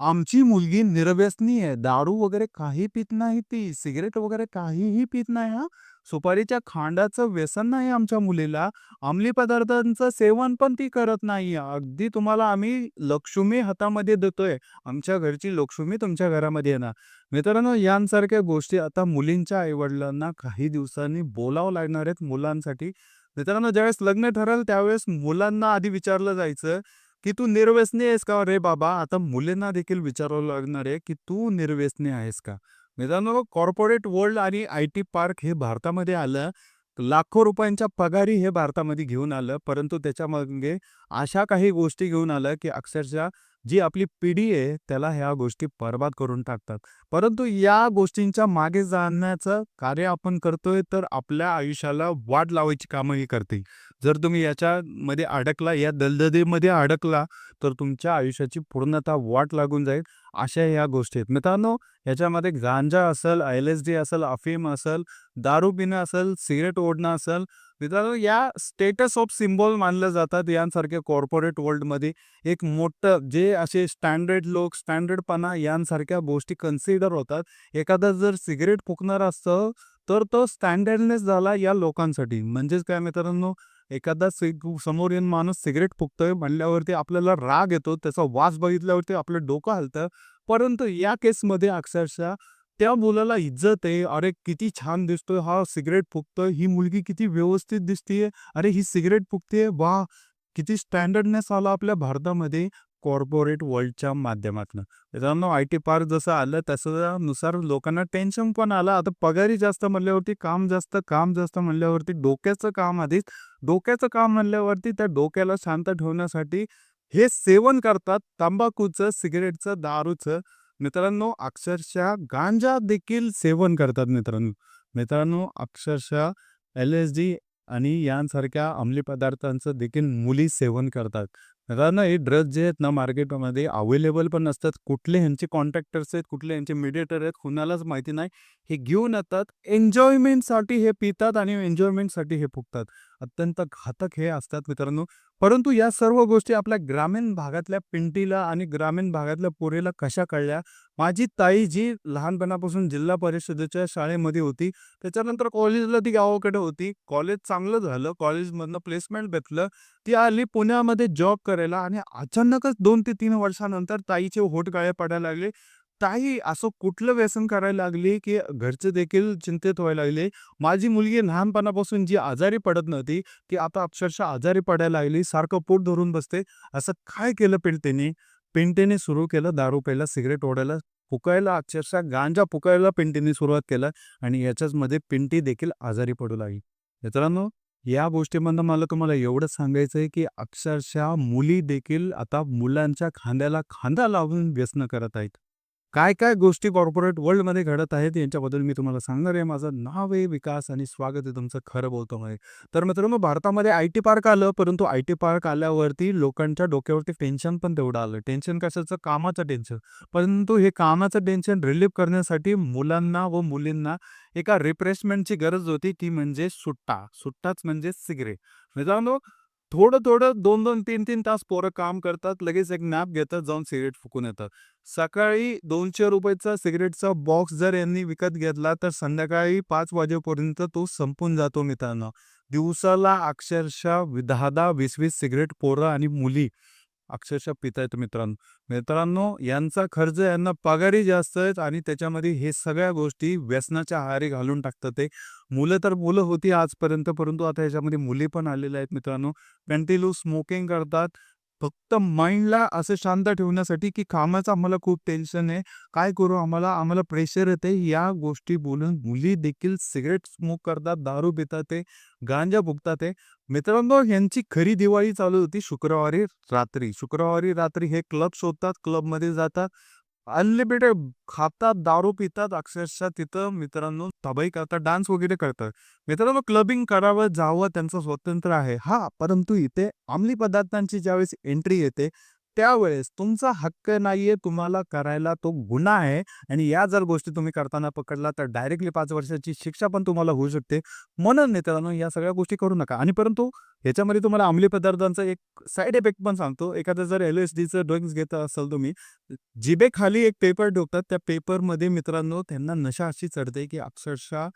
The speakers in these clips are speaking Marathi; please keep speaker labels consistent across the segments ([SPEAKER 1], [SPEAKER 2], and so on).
[SPEAKER 1] आमची मुलगी निरव्यसनी आहे. दारू वगैरे काही पित नाही ती. सिगरेट वगैरे काहीही पित नाही हा सुपारीच्या खांडाचं व्यसन नाही आमच्या मुलीला. अंमली पदार्थांचं सेवन पण ती करत नाहीये. अगदी तुम्हाला आम्ही लक्ष्मी हातामध्ये देतोय. आमच्या घरची लक्ष्मी तुमच्या घरामध्ये येणार. मित्रांनो, यांसारख्या गोष्टी आता मुलींच्या आई-वडिलांना काही दिवसांनी बोलावं लागणार आहेत मुलांसाठी. मित्रांनो, ज्यावेळेस लग्न ठरेल त्यावेळेस मुलांना आधी विचारलं जायचं, की "तू निर्व्यसनी आहेस का रे बाबा?" आता मुलींना देखील विचारावं लागणार आहे, की "तू निर्व्यसनी आहेस का?" मित्रांनो, कॉर्पोरेट वर्ल्ड आणि आय-टी पार्क हे भारतामध्ये आलं. लाखो रुपयांच्या पगारी हे भारतामध्ये घेऊन आलं. परंतु त्याच्यामागे अशा काही गोष्टी घेऊन आलं, की अक्षरशः जी आपली पिढी आहे त्याला ह्या गोष्टी बरबाद करून टाकतात. परंतु या गोष्टींच्या मागे जाण्याचं कार्य आपण करतोय, तर आपल्या आयुष्याला वाट लावायची कामं ही करते. जर तुम्ही याच्यामध्ये अडकला, या दलदलीमध्ये अडकला, तर तुमच्या आयुष्याची पूर्णतः वाट लागून जाईल. अशा ह्या गोष्टी आहेत. मित्रांनो, याच्यामध्ये गांजा असेल, एल-एस-डी असेल, अफीम असेल, दारू पिणं असेल, सिगरेट ओढणं असेल. मित्रांनो, या स्टेटस ऑफ सिम्बॉल मानल्या जातात यांसारख्या कॉर्पोरेट वर्ल्डमध्ये. एक मोठं जे असे स्टँडर्ड लोक, स्टँडर्डपणा यांसारख्या गोष्टी कन्सिडर होतात. एखादा जर सिगरेट फुकणार असतं, तर तो स्टँडर्डनेस झाला या लोकांसाठी. म्हणजेच काय मित्रांनो, एखादा सिग समोर येऊन माणूस सिगरेट फुकतोय म्हणल्यावरती आपल्याला राग येतो. त्याचा वास बघितल्यावरती आपलं डोकं हलतं. परंतु या केसमध्ये अक्षरशः त्या मुलाला इज्जत आहे. "अरे, किती छान दिसतोय हा सिगरेट फुकतोय. ही मुलगी किती व्यवस्थित दिसतीये. अरे, ही सिगरेट फुकतेय. वा किती स्टँडर्डनेस आला आपल्या भारतामध्ये कॉर्पोरेट वर्ल्डच्या माध्यमातून मित्रांनो, आय-टी पार्क जसं आलं त्याच्यानुसार लोकांना टेन्शन पण आलं. आता पगारी जास्त म्हणल्यावरती काम जास्त, काम जास्त म्हणल्यावरती डोक्याचं काम आधीच. डोक्याचं काम म्हणल्यावरती त्या डोक्याला शांत ठेवण्यासाठी हे सेवन करतात तंबाखूचं, सिगरेटचं दारूचं. मित्रांनो, अक्षरशः गांजा देखील सेवन करतात मित्रांनो. मित्रांनो, अक्षरशः एल-एस-डी आणि यांसारख्या अंमली पदार्थांचं देखील मुली सेवन करतात. मित्रांनो, हे ड्रग्ज जे आहेत ना मार्केटमध्ये अवेलेबल पण नसतात. कुठले ह्यांचे कॉन्ट्रॅक्टर्स आहेत, कुठले ह्यांचे मिडिएटर आहेत, कुणालाच माहिती नाही. हे घेऊन येतात. एन्जॉयमेंटसाठी हे पितात आणि एन्जॉयमेंटसाठी हे फुकतात. अत्यंत घातक हे असतात मित्रांनो. परंतु या सर्व गोष्टी आपल्या ग्रामीण भागातल्या पिंटीला आणि ग्रामीण भागातल्या पोरीला कशा कळल्या? माझी ताई जी लहानपणापासून जिल्हा परिषदेच्या शाळेमध्ये होती. त्याच्यानंतर कॉलेजला ती गावाकडे होती. कॉलेज चांगलं झालं. कॉलेजमधनं प्लेसमेंट भेटलं. ती आली पुण्यामध्ये जॉब करायला आणि अचानकच दोन ते तीन वर्षानंतर ताईचे होट गाळे पडायला लागले. ताई असं कुठलं व्यसन करायला लागली, की घरचे देखील चिंतित व्हायला लागले. माझी मुलगी लहानपणापासून जी आजारी पडत नव्हती, ती आता अक्षरशः आजारी पडायला लागली. सारखं पोट धरून बसते. असं काय केलं पिंटेने? पिंटेने सुरू केलं दारू प्यायला, सिगरेट ओढायला, फुकायला अक्षरशः गांजा फुकायला पिंटेने सुरुवात केलं आणि याच्याचमध्ये पिंटी देखील आजारी पडू लागली. मित्रांनो, या गोष्टीमधनं मला तुम्हाला एवढंच सांगायचं आहे, की अक्षरशः मुली देखील आता मुलांच्या खांद्याला खांदा लावून व्यसनं करत आहेत. काय-काय गोष्टी कॉर्पोरेट वर्ल्डमध्ये घडत आहेत यांच्याबद्दल मी तुम्हाला सांगणार आहे. माझं नाव आहे विकास आणि स्वागत आहे तुमचं खरं बोलतोमध्ये. तर मित्रांनो, भारतामध्ये आय-टी पार्क आलं, परंतु आय-टी पार्क आल्यावरती लोकांच्या डोक्यावरती टेन्शन पण तेवढं आलं. टेन्शन कशाचं? कामाचं टेन्शन. परंतु हे कामाचं टेन्शन रिलीव्ह करण्यासाठी मुलांना व मुलींना एका रिफ्रेशमेंटची गरज होती, ती म्हणजे सुट्टा. सुट्टाच म्हणजे सिगरेट मित्रांनो, थोडं-थोडं 2-2, 3-3 तास पोरं काम करतात. लगेच एक नॅप घेतात, जाऊन सिगरेट फुकून येतात. सकाळी दोनशे रुपयाचा सिगरेटचा बॉक्स जर यांनी विकत घेतला, तर संध्याकाळी पाच वाजेपर्यंत तो संपून जातो मित्रांनो. दिवसाला अक्षरशः दहा दहा वीस वीस सिगरेट पोरं आणि मुली अक्षरशः पितायत मित्रांनो. मित्रांनो, यांचा खर्च यांना पगारी जास्त आहेत आणि त्याच्यामध्ये हे सगळ्या गोष्टी व्यसनाच्या आहारी घालून टाकतात ते. मुलं तर मुलं होती आजपर्यंत, परंतु आता याच्यामध्ये मुली पण आलेल्या आहेत मित्रांनो. कंटिन्यू स्मोकिंग करतात. फक्त माइंडला असं शांत ठेवण्यासाठी, की कामाचं आम्हाला खूप टेन्शन आहे. काय करू आम्हाला? आम्हाला प्रेशर येते या गोष्टी बोलून मुली देखील सिगरेट स्मोक करतात, दारू पितात ते गांजा भुगतात ते मित्रांनो, ह्यांची खरी दिवाळी चालू होती शुक्रवारी रात्री. शुक्रवारी रात्री हे क्लब शोधतात, क्लबमध्ये जातात. अनलिमिटेड खातात, दारू पितात. अक्षरशः तिथं मित्रांनो तबाई करतात, डान्स वगैरे करतात. मित्रांनो, क्लबिंग करावं, जावं त्यांचं स्वतंत्र आहे. हा परंतु इथे अंमली पदार्थांची ज्यावेळेस एंट्री येते, त्यावेळेस तुमचा हक्क नाहीये, तुम्हाला करायला तो गुन्हा आहे आणि या जर गोष्टी तुम्ही करताना पकडला तर डायरेक्टली पाच वर्षाची शिक्षा पण तुम्हाला होऊ शकते. म्हणून मित्रांनो या सगळ्या गोष्टी करू नका आणि परंतु ह्याच्यामध्ये तुम्हाला अंमली पदार्थांचा एक साईड इफेक्ट पण सांगतो. एखादं जर एल-एस-डीचं ड्रग्स घेत असाल तुम्ही, जिबेखाली एक पेपर ठेवतात. त्या पेपरमध्ये मित्रांनो त्यांना नशा अशी चढते, की अक्षरशः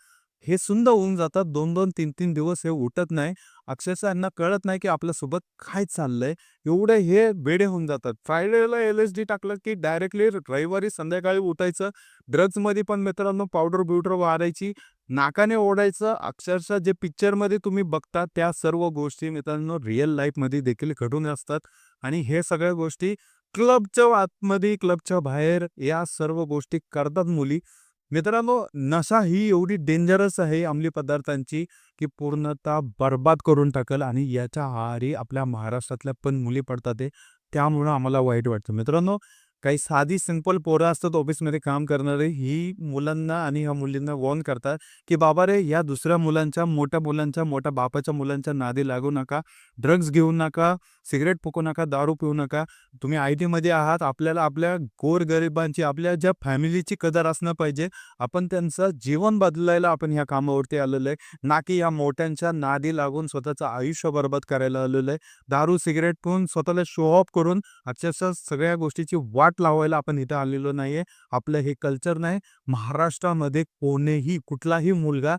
[SPEAKER 1] हे सुंद होऊन जातात. 2-2, 3-3 दिवस हे उठत नाही. अक्षरशः यांना कळत नाही, की आपल्यासोबत काय चाललंय. एवढे हे बेडे होऊन जातात. फ्रायडेला एल-एस-डी टाकलं, की डायरेक्टली रविवारी संध्याकाळी उठायचं. ड्रग्जमध्ये पण मित्रांनो पावडर-बिवडर वारायची नाकाने ओढायचं. अक्षरशः जे पिक्चरमध्ये तुम्ही बघता त्या सर्व गोष्टी मित्रांनो रिअल लाईफमध्ये देखील घडून असतात आणि हे सगळ्या गोष्टी क्लबच्या आतमध्ये, क्लबच्या बाहेर या सर्व गोष्टी करतात मुली. मित्रांनो नशा ही एवढी डेंजरस आहे अंमली पदार्थांची, की पूर्णतः बरबाद करून टाकेल आणि याच्या आहारी आपल्या महाराष्ट्रातल्या पण मुली पडतात आहे. त्यामुळं आम्हाला वाईट वाटतं. मित्रांनो काही साधी सिंपल पोरं असतात ऑफिसमध्ये काम करणारे, ही मुलांना आणि ह्या मुलींना वॉर्न करतात, की "बाबा रे, या दुसऱ्या मुलांच्या, मोठ्या मुलांच्या, मोठ्या बापाच्या मुलांच्या नादी लागू नका. ड्रग्स घेऊ नका, सिगरेट फुकू नका, दारू पिऊ नका. तुम्ही आय-टीमध्ये आहात. आपल्याला आपल्या गोरगरिबांची, आपल्या ज्या फॅमिलीची कदर असणं पाहिजे. आपण त्यांचं जीवन बदलायला आपण ह्या कामावरती आलेलो आहे, ना की या मोठ्यांच्या नादी लागून स्वतःचं आयुष्य बरबाद करायला आलेलो आहे. दारू, सिगरेट पिऊन स्वतःला शो ऑफ करून अक्षरशः सगळ्या गोष्टीची वाट लावायला आपण इथं आलेलो नाहीये. आपलं हे कल्चर नाही. महाराष्ट्रामध्ये कोणीही, कुठलाही मुलगा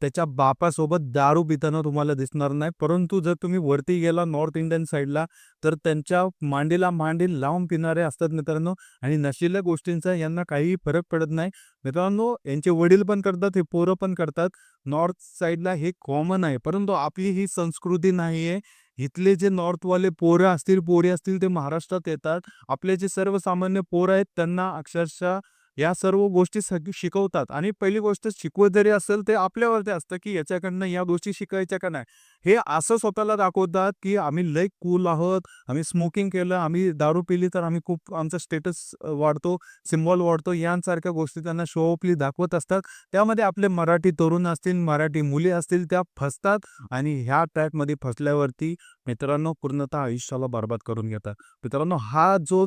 [SPEAKER 1] त्याच्या बापासोबत दारू पिताना तुम्हाला दिसणार नाही. परंतु जर तुम्ही वरती गेला नॉर्थ इंडियन साईडला तर त्यांच्या मांडीला मांडी लावून पिणारे असतात मित्रांनो आणि नशिल्या गोष्टींचा यांना काहीही फरक पडत नाही. मित्रांनो यांचे वडील पण करतात, हे पोरं पण करतात. नॉर्थ साईडला हे कॉमन आहे. परंतु आपली ही संस्कृती नाहीये. इथले जे नॉर्थवाले पोरं असतील, पोरी असतील ते महाराष्ट्रात येतात. आपले जे सर्वसामान्य पोरं आहेत त्यांना अक्षरशः या सर्व गोष्टी सग शिकवतात आणि पहिली गोष्ट शिकवत जरी असेल ते आपल्यावरती असतं, की याच्याकडनं या गोष्टी शिकायच्या का नाही. हे असं स्वतःला दाखवतात, की आम्ही लय कूल आहोत. आम्ही स्मोकिंग केलं, आम्ही दारू पिली तर आम्ही खूप आमचा स्टेटस वाढतो, सिम्बॉल वाढतो. यांसारख्या गोष्टी त्यांना शो ऑफली दाखवत असतात. त्यामध्ये आपले मराठी तरुण असतील, मराठी मुली असतील त्या फसतात आणि ह्या ट्रॅकमध्ये फसल्यावरती मित्रांनो पूर्णतः आयुष्याला बरबाद करून घेतात. मित्रांनो हा जो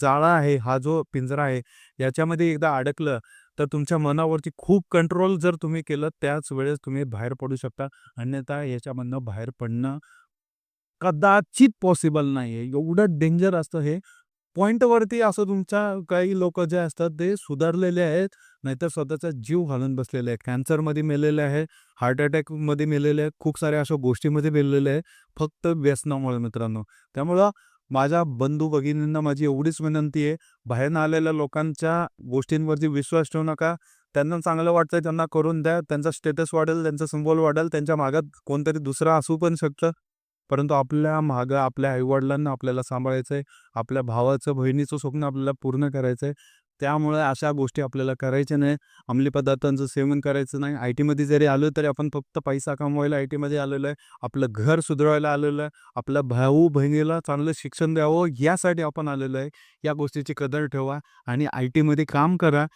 [SPEAKER 1] जाळा आहे, हा जो पिंजरा आहे, याच्यामध्ये एकदा अडकलं तर तुमच्या मनावरती खूप कंट्रोल जर तुम्ही केलं, त्याच वेळेस तुम्ही बाहेर पडू शकता. अन्यथा याच्यामधनं बाहेर पडणं कदाचित पॉसिबल नाही आहे एवढं डेंजर असतं हे. पॉईंटवरती असं तुमच्या काही लोक जे असतात ते सुधारलेले आहेत, नाहीतर स्वतःचा जीव घालून बसलेले आहेत. कॅन्सरमध्ये मेलेले आहेत, हार्ट अटॅकमध्ये मेलेले आहेत, खूप साऱ्या अशा गोष्टीमध्ये मेलेले आहेत, फक्त व्यसनामुळे मित्रांनो. त्यामुळं माझ्या बंधू-भगिनींना माझी एवढीच विनंती आहे, बाहेरनं आलेल्या लोकांच्या गोष्टींवरती विश्वास ठेवू नका. त्यांना चांगलं वाटतंय त्यांना करून द्या. त्यांचा स्टेटस वाढेल, त्यांचा सिम्बॉल वाढेल, त्यांच्या मागात कोणतरी दुसरा असू पण शकतं. परंतु आपल्या मागं आपल्या आईवडिलांना आपल्याला सांभाळायचंय. आपल्या भावाचं, बहिणीचं स्वप्न आपल्याला पूर्ण करायचंय. त्यामुळे अशा गोष्टी आपल्याला करायच्या नाही. अंमली पदार्थांचं सेवन करायचं नाही. आय-टीमध्ये जरी आलो तरी आपण फक्त पैसा कमवायला आय-टीमध्ये आलेलो आहे. आपलं घर सुधारायला आलेलं आहे. आपल्या भाऊ-बहिणीला चांगलं शिक्षण द्यावं यासाठी आपण आलेलो आहे. या गोष्टीची कदर ठेवा आणि आय-टीमध्ये काम करा,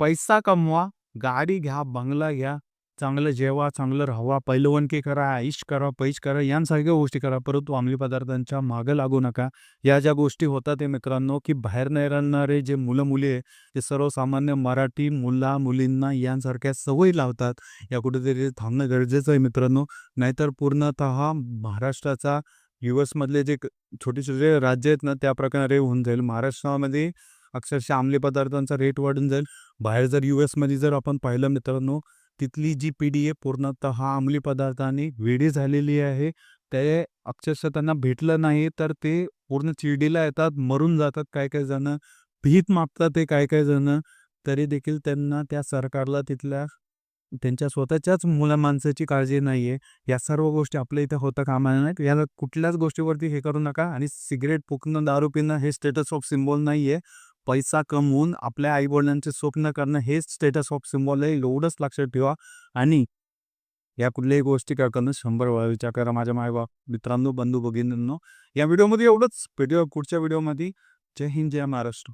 [SPEAKER 1] पैसा कमवा, गाडी घ्या, बंगला घ्या, चांगलं जेवा, चांगलं राहावा, पैलवानकी करा, ऐश करा, पैश करा, यांसारख्या गोष्टी करा. परंतु अंमली पदार्थांच्या मागं लागू नका. या ज्या गोष्टी होतात ते मित्रांनो, की बाहेर नाही राहणारे जे मुलं-मुली आहे, ते सर्वसामान्य मराठी मुला-मुलींना यांसारख्या सवयी लावतात. या कुठेतरी थांबणं गरजेचं आहे मित्रांनो. नाहीतर पूर्णतः महाराष्ट्राचा यूएसमधले जे छोटे-छोटे राज्य आहेत ना, त्या प्रकारे होऊन जाईल. महाराष्ट्रामध्ये अक्षरशः अंमली पदार्थांचा रेट वाढून जाईल. बाहेर जर यूएसमध्ये जर आपण पाहिलं मित्रांनो, तिथली जी पिढी आहे पूर्णतः अंमली पदार्थाने वेडी झालेली आहे. ते अक्षरशः त्यांना भेटलं नाही तर ते पूर्ण चिडीला येतात, मरून जातात काय काय जणं. भीत मागतात ते काय काय जणं. तरी देखील त्यांना त्या सरकारला तिथल्या त्यांच्या स्वतःच्याच मुला-माणसाची काळजी नाही आहे या सर्व गोष्टी आपल्या इथे होता कामा नयेत. याला कुठल्याच गोष्टीवरती हे करू नका आणि सिगरेट फुकणं, दारू पिणं हे स्टेटस ऑफ सिम्बॉल आहे पैसा कमवून आपल्या आई-वडिलांचे स्वप्न करणं हेच स्टेटस ऑफ सिम्बॉल आहे. एवढंच लक्षात ठेवा आणि या कुठल्याही गोष्टी काय करणं शंभर वेळा विचार करा माझ्या माय-बाप मित्रांनो, बंधू-भगिनींनो. या व्हिडिओमध्ये एवढंच. व्हिडिओ पुढच्या व्हिडिओमध्ये. जय हिंद, जय महाराष्ट्र.